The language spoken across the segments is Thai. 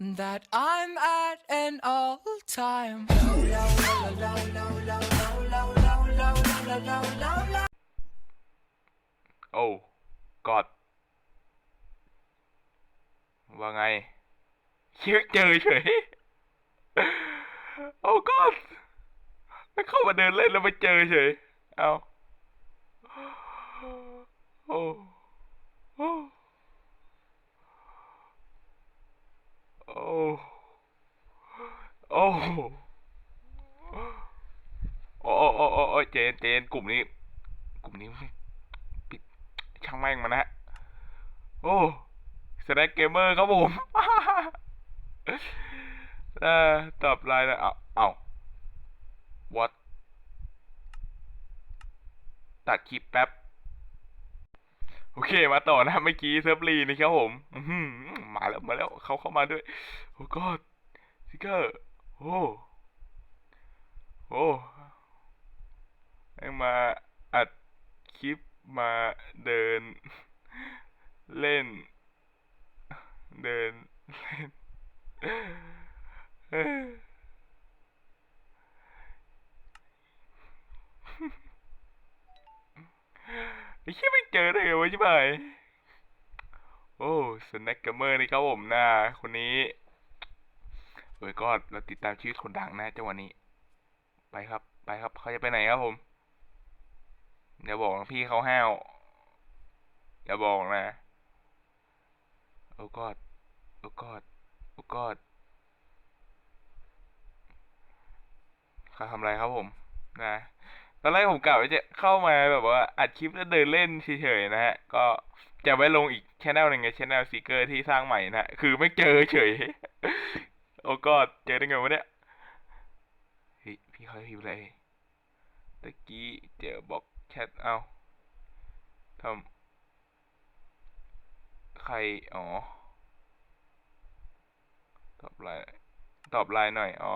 that I'm at an all time. โอ้กอด ว่าไงเชื่อเจอเฉย โอ้กอดแล้วเข้ามาเดินเล่นแล้วมาเจอเฉย เอาโอ้โอ้โอ้ โอ้โอ้โอ้โอ้โอ้เจนเจนกลุ่มนี้ กลุ่มนี้ปิดช่างแม่งมันนะฮะโอ้สแน็คเกมเมอร์ครับผมเออตอบไลน์นะเอาเอา what ตัดคลิปแป๊บ โอเคมาต่อนะเมื่อกี้เซิร์ฟลีนะครับผมมาแล้วมาแล้วเขาเข้ามาด้วย โอ้กอดซิกเกอร์ โอ้โอ้แม่งมาอัดคลิปมาเดิน เล่น เดินเล่นไอ้เหี้ยไม่เจอได้ไงวะชิบหายโอ้สแน็คเกมเมอร์นี่ครับผมนะคนนี้ เฮ้ยก็เราติดตามชีวิตคนดังนะจังหวะนี้ ไปครับ ไปครับเขาจะไปไหนครับผมอย่าบอกนะพี่เขาห้าวอย่าบอกนะ โอ้กอดโอ้กอดโอ้กอดเขาทำอะไรครับผม นะตอนแรกผมกะว่าจะเข้ามาแบบว่าอัดคลิปแล้วเดินเล่นเฉยๆนะฮะ ก็จะไว้ลงอีกชแนลหนึ่งไงชแนลซีเกอร์ที่สร้างใหม่นะฮะคือไม่เจอเฉย โอ้กอดเจอได้ไงวะเนี่ยเฮ้ยพี่เขาพิมพ์อะไรตะกี้เจอบอกแชทเอาทำใคร อ๋อ ตอบไลน์ตอบไลน์หน่อย อ๋อ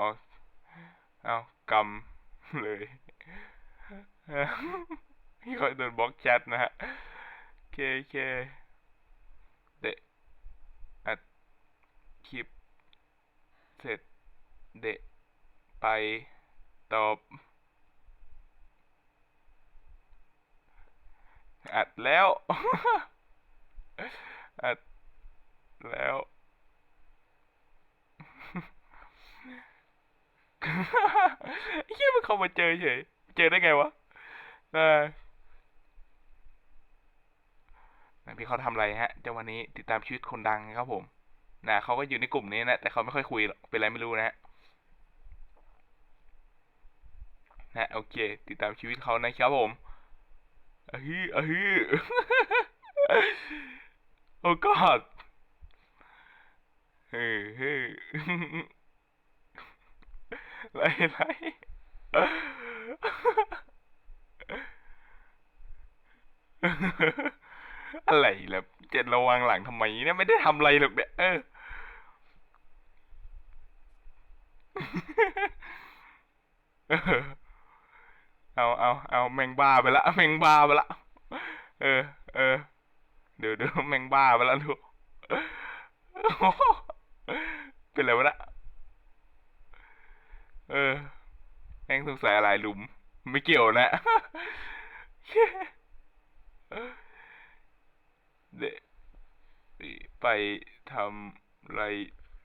เอากำเลย พี่เขาโดนบล็อกแชทนะฮะโอเคโอเคเดะอัดคลิป เสร็จเดะไปตอบอัดแล้ว อัดแล้วไอ้เหี้ยมันเข้ามาเจอเฉย เจอได้ไงวะนะนะพี่เขาทำอะไรฮะจังวันนี้ติดตามชีวิตคนดังครับผม นะเขาก็อยู่ในกลุ่มนี้นะ แต่เขาไม่ค่อยคุยหรอกเป็นไรไม่รู้นะฮะนะโอเค ติดตามชีวิตเขานะครับผมอะฮืออะฮือโอ้กอดเฮ้ยเฮ้ยไรไรอะไรล่ะ จะระวังหลังทำไมเนี่ยไม่ได้ทำอะไรหรอกเนี่ยเออเอาเอาเอาแมงบ้าไปละแมงบ้าไปละเออ เออ เดี๋ยวเดี๋ยวแมงบ้าไปละลูกเป็นไรวะนะเออแม่งสงสัยอะไรหลุม ไม่เกี่ยวนะ เดะ ไปทำอะไร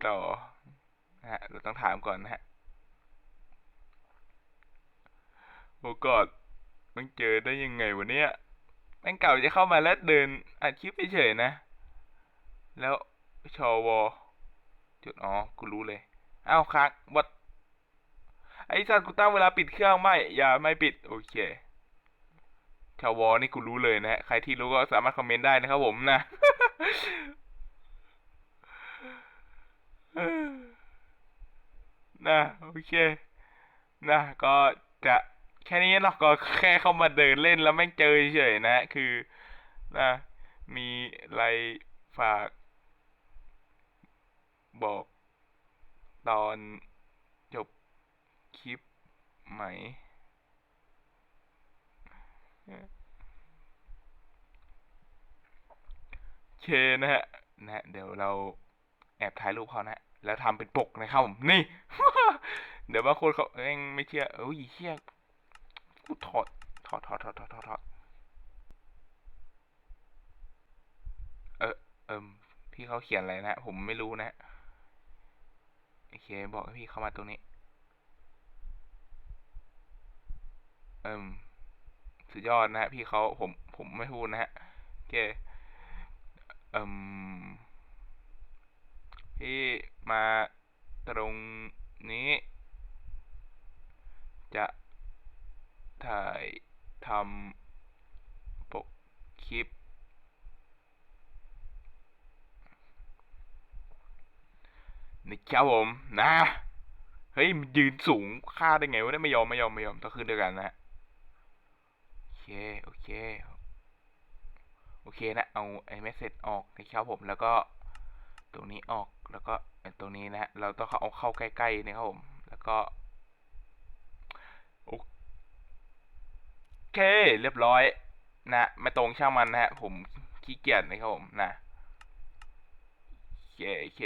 ต่อนะฮะเราต้องถามก่อนนะฮะโอ้กอดมันเจอได้ยังไงวะเนี่ยแม่งเก่าจะเข้ามาแล้วเดินอัดคลิปเฉยนะ แล้วชอวอจุดอ๋อ กูรู้เลยเอ้าค้างวัดไอ้สัตว์กูตั้งเวลาปิดเครื่องไม่ อย่าไม่ปิด โอเคชาววอนี่กูรู้เลยนะฮะ ใครที่รู้ก็สามารถคอมเมนต์ได้นะครับผมนะ นะโอเค นะก็จะแค่นี้เนาก็แค่เข้ามาเดินเล่นแล้วแม่งเจอเฉยนะ คือนะมีอะไรฝาก บอกตอนจบคลิปไหมโอเคนะฮะนะเดี๋ยวเรา อบถ่ายรูปเขานะ แล้วทำเป็นปกนะครับผม นี่ เดี๋ยวบางคนเขาเองไม่เชื่อเอ้ยเชี่ยกูถอด ถอดถอดถอดถอดถอดถอดเออเอิมพี่เขาเขียนอะไรนะ ผมไม่รู้นะ โอเค บอกให้พี่เข้ามาตรงนี้ เอิมสุดยอดนะฮะพี่เขาผมผมไม่พูดนะฮะโอเคเอิม พี่มาตรงนี้ จะถ่ายทำปกคลิป นะครับผม นะ เฮ้ย มันยืนสูงค่าได้ไงวะเนี่ยไม่ยอม ไม่ยอม ไม่ยอม ต้องขึ้นด้วยกันนะฮะโอเค โอเค โอเคนะ เอาไอ้เมสเซจออกนะครับผม แล้วก็ ตรงนี้ออกแล้วก็ตรงนี้นะฮะเราต้องเอาเข้าใกล้ๆนะครับผมแล้วก็โอเคเรียบร้อยนะไม่ตรงช่างมันนะฮะผมขี้เกียจนะครับผมนะโอเคโอเค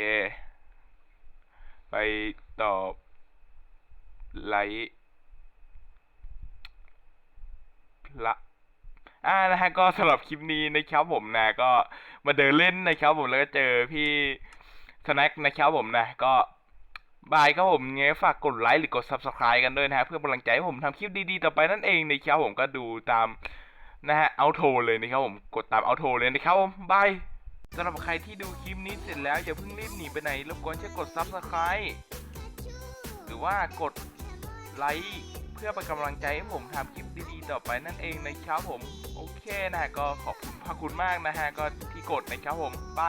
ไปตอบไลค์ละ อ่านะฮะก็สำหรับคลิปนี้นะครับผมนะก็มาเดินเล่นนะครับผมแล้วก็เจอพี่สแน็คนะครับผมนะก็บายครับผมไงฝากกดไลค์หรือกด subscribe กันด้วยนะฮะเพื่อกำลังใจให้ผมทำคลิปดีๆต่อไปนั่นเองนะครับผมก็ดูตามนะฮะเอาโทเลยนะครับผมกดตามเอาโทเลยนะครับผมบายสำหรับใครที่ดูคลิปนี้เสร็จแล้วอย่าเพิ่งรีบหนีไปไหนรบกวนช่วยกด Subscribe หรือว่ากดไลค์เพื่อเป็นกำลังใจให้ผมทำคลิปดีๆ ต่อไปนั่นเองนะครับผม โอเคนะฮะก็ขอบคุณพระคุณมากนะฮะก็ที่กดนะครับผมไป